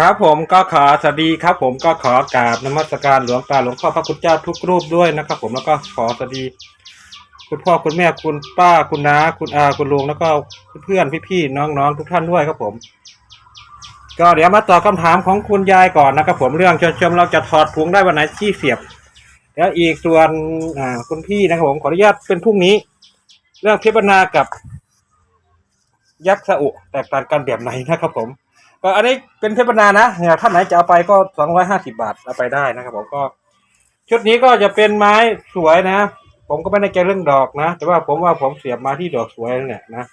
ครับผมก็ขอสวัสดีครับ ผมก็ขอกราบนมัสการหลวงตาหลวงพ่อพระคุณเจ้าทุกรูปด้วยนะครับผมแล้วก็ขอสวัสดี คุณพ่อคุณแม่คุณป้าคุณน้าคุณอาคุณลุงแล้วก็เพื่อนๆพี่ๆน้องๆทุกท่านด้วยครับผม ก็เดี๋ยวมาตอบคำถามของคุณยายก่อนนะครับผมเรื่องชมชมเราจะถอดถุงได้วันไหนที่เสียบ แล้วอีกส่วนอ่าคุณพี่นะครับผมขออนุญาตเป็นพรุ่งนี้ เรื่องพิบนากับยักษ์สะอุแตกต่างกันแบบไหนนะครับผม ก็อันนี้เป็นเทปนานะเนี่ยท่านไหนจะเอาไปก็สองร้อยห้าสิบาทเอาไปได้นะครับผมก็ ชุดนี้ก็จะเป็นไม้สวยนะ ผมก็ไม่ได้ใจเรื่องดอกนะ แต่ว่าผมว่าผมเสียบมาที่ดอกสวยนั่นแหละนะ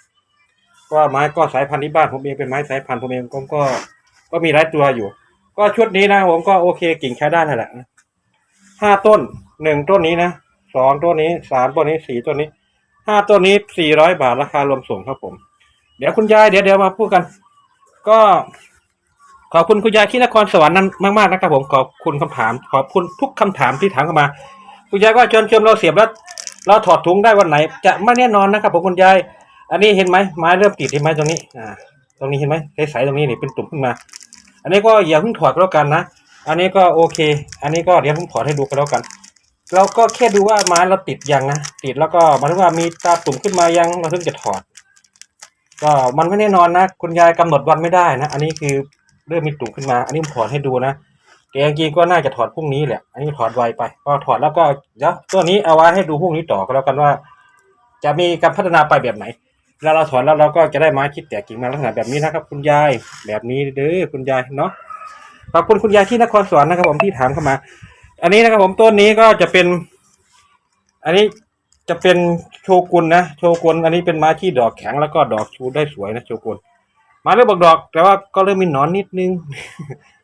ก็ไม้ก็สายพันธุ์ที่บ้านผมเองเป็นไม้สายพันธุ์ผมเองผมก็ก็มีหลายตัวอยู่ ก็ชุดนี้นะผมก็โอเคกิ่งใช้ได้นั่นแหละห้าต้นหนึ่งต้นนี้นะสองต้นนี้สามต้นนี้สี่ต้นนี้ห้าต้นนี้สี่ร้อยบาทราคารวมส่งครับผม เดี๋ยวคุณยายเดี๋ยวเดี๋ยวมาพูดกัน ก็ขอบคุณคุณยายที่นครสวรรค์นั้นมากๆนะครับ ผมขอบคุณคำถาม ขอบคุณทุกคำถามที่ถามเข้ามา คุณยายก็เชิญเชิญเราเสียบแล้ว เราถอดถุงได้วันไหน จะไม่แน่นอนนะครับ ผมคุณยาย อันนี้เห็นไหมไม้เริ่มติดเห็นไหมตรงนี้ อ่า ตรงนี้เห็นไหมใสๆตรงนี้นี่เป็นตุ่มขึ้นมา อันนี้ก็อย่าเพิ่งถอดก็แล้วกันนะอันนี้ก็โอเค อันนี้ก็เดี๋ยวผมถอดให้ดูกันแล้วกัน เราก็แค่ดูว่าไม้เราติดยังนะติดแล้วก็หมายถึงว่ามีตาตุ่มขึ้นมายังเราถึงจะถอด ก็มันไม่แน่นอนนะ คุณยายกำหนดวันไม่ได้นะ อันนี้คือเริ่มมีตุ่มขึ้นมา อันนี้ผมถอดให้ดูนะแต่จริงก็น่าจะถอดพรุ่งนี้แหละ อันนี้ถอดไวไป ก็ถอดแล้วก็เดี๋ยวตัวนี้เอาไว้ให้ดูพรุ่งนี้ต่อก็แล้วกันว่า จะมีการพัฒนาไปแบบไหน แล้วเราถอดแล้วเราก็จะได้ไม้คิดแตกกิ่งมาลักษณะแบบนี้นะครับ คุณยายแบบนี้เด้อคุณยายเนาะขอบคุณคุณยายที่นครสวรรค์นะครับผมที่ถามเข้ามา อันนี้นะครับผมต้นนี้ก็จะเป็น อันนี้ จะเป็นโชกุนนะโชกุนอันนี้เป็นไม้ที่ดอกแข็งแล้วก็ดอกชูได้สวยนะโชกุนมาเริ่มบอกดอก แต่ว่าก็เริ่มมีหนอนนิดนึง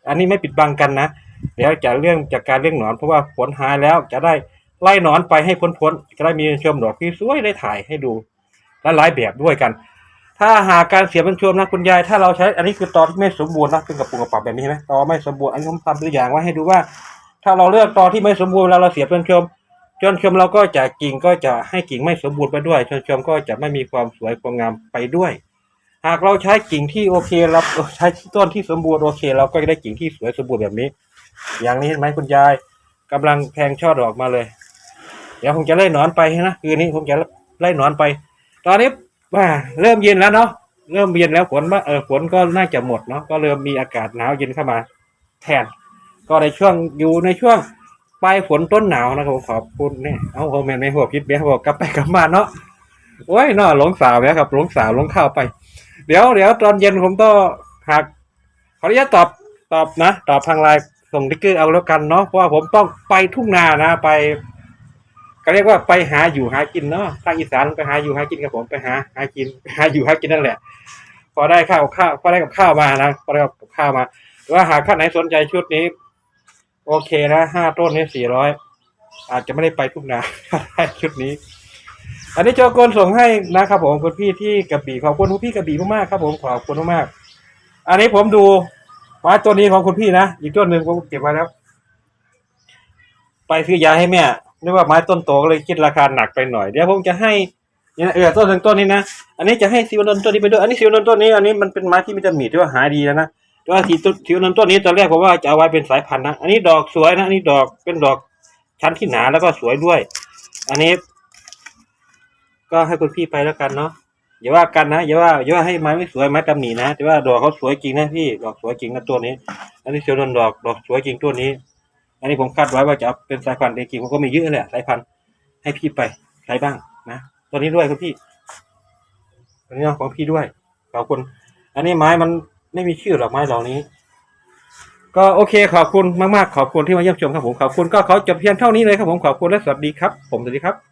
อันนี้ไม่ปิดบังกันนะเดี๋ยวจะเรื่องจากการเรื่องหนอนเพราะว่าผลหายแล้วจะได้ไล่หนอนไปให้พ้นพ้นๆจะได้มีชมดอกที่สวยได้ถ่ายให้ดูและหลายแบบด้วยกัน ถ้าหากการเสียบรรชมนะคุณยาย ถ้าเราใช้อันนี้คือตอที่ไม่สมบูรณ์นะเป็นกระปุกกระปับแบบนี้ใช่ไหมตอไม่สมบูรณ์อันนี้ผมทำตัวอย่างไว้ให้ดูว่า ถ้าเราเลือกตอที่ไม่สมบูรณ์เวลาเราเสียบจนชม จนชมเราก็จะกิ่งก็จะให้กิ่งไม่สมบูรณ์ไปด้วยจนชมก็จะไม่มีความสวยความงามไปด้วย หากเราใช้กิ่งที่โอเคเราใช้ต้นที่สมบูรณ์โอเค เราก็จะได้กิ่งที่สวยสมบูรณ์แบบนี้ อย่างนี้เห็นไหมคุณยายกำลังแทงช่อดอกมาเลย เดี๋ยวผมจะไล่หนอนไปนะคืนนี้ผมจะไล่หนอนไป ตอนนี้ว่าเริ่มเย็นแล้วเนาะเริ่มเย็นแล้วฝนว่าเออฝนก็น่าจะหมดเนาะก็เริ่มมีอากาศหนาวเย็นเข้ามา แทน ก็ในช่วงอยู่ในช่วง ปลายฝนต้นหนาวนะครับผมขอบคุณเนี่ยเอาโฮแมนไม่หัวพิษเบี้ยบอกกลับไปกลับมาเนาะโอ้ยเนาะหลงสาวแล้วครับหลงสาวหลงข้าวไป เดี๋ยวเดี๋ยวตอนเย็นผมต้องหากขออนุญาตตอบตอบนะ ตอบทางไลน์ส่งติ๊กเกอร์เอาแล้วกันเนาะเพราะว่าผมต้องไปทุ่งนานะไป ก็เรียกว่าไปหาอยู่หากินเนาะทางอีสานไปหาอยู่หากินกับผมไปหาหากินหาอยู่หากินนั่นแหละ พอได้ข้าวข้าวพอได้กับข้าวมานะพอได้กับข้าวมาหรือว่าหากท่านไหนสนใจชุดนี้ โอเคนะห้าต้นนี้สี่ร้อยอาจจะไม่ได้ไปทุกนาชุดนี้ อันนี้โจโกนส่งให้นะครับผมคุณพี่ที่กระบี่ขอบคุณคุณพี่กระบี่มากๆครับ ผมขอบคุณมากๆอันนี้ผมดูไม้ตัวนี้ของคุณพี่นะอีกต้นหนึ่งผมเก็บไว้แล้ว ไปซื้อยาให้แม่นึกว่าไม้ต้นโตก็เลยคิดราคาหนักไปหน่อยเดี๋ยวผมจะให้เนี่ยเออต้นหนึ่งต้นนี้นะ อันนี้จะให้ซิวนนต้นนี้ไปด้วย อันนี้ซิวนนต้นนี้ อันนี้มันเป็นไม้ที่มีตำหนิที่ว่าหายดีแล้วนะ แต่ว่าสีต้นสีนั้นต้นนี้ตอนแรกผมว่าจะเอาไว้เป็นสายพันธุ์นะ อันนี้ดอกสวยนะ อันนี้ดอกเป็นดอกชั้นที่หนาแล้วก็สวยด้วย อันนี้ ก็ให้คุณพี่ไปแล้วกันเนาะอย่าว่ากันนะอย่าว่าอย่าว่าให้ไม้ไม่สวยไม้ตำหนินะแต่ว่าดอกเขาสวยจริงนะพี่ดอกสวยจริงนะตัวนี้ อันนี้เซียวนนดอกดอกสวยจริงตัวนี้ อันนี้ผมคาดไว้ว่าจะเอาเป็นสายพันธุ์จริงๆผมก็มีเยอะแหละสายพันธุ์ให้พี่ไปใช้บ้างนะตัวนี้ด้วยคุณพี่ตัวนี้ของพี่ด้วยขอบคุณอันนี้ไม้มัน ไม่มีชื่อหรอกไม้เหล่านี้ ก็โอเคขอบคุณมากๆขอบคุณที่มาเยี่ยมชมครับผมขอบคุณก็ขอจบเพียงเท่านี้เลยครับผมขอบคุณและสวัสดีครับ ผมสวัสดีครับ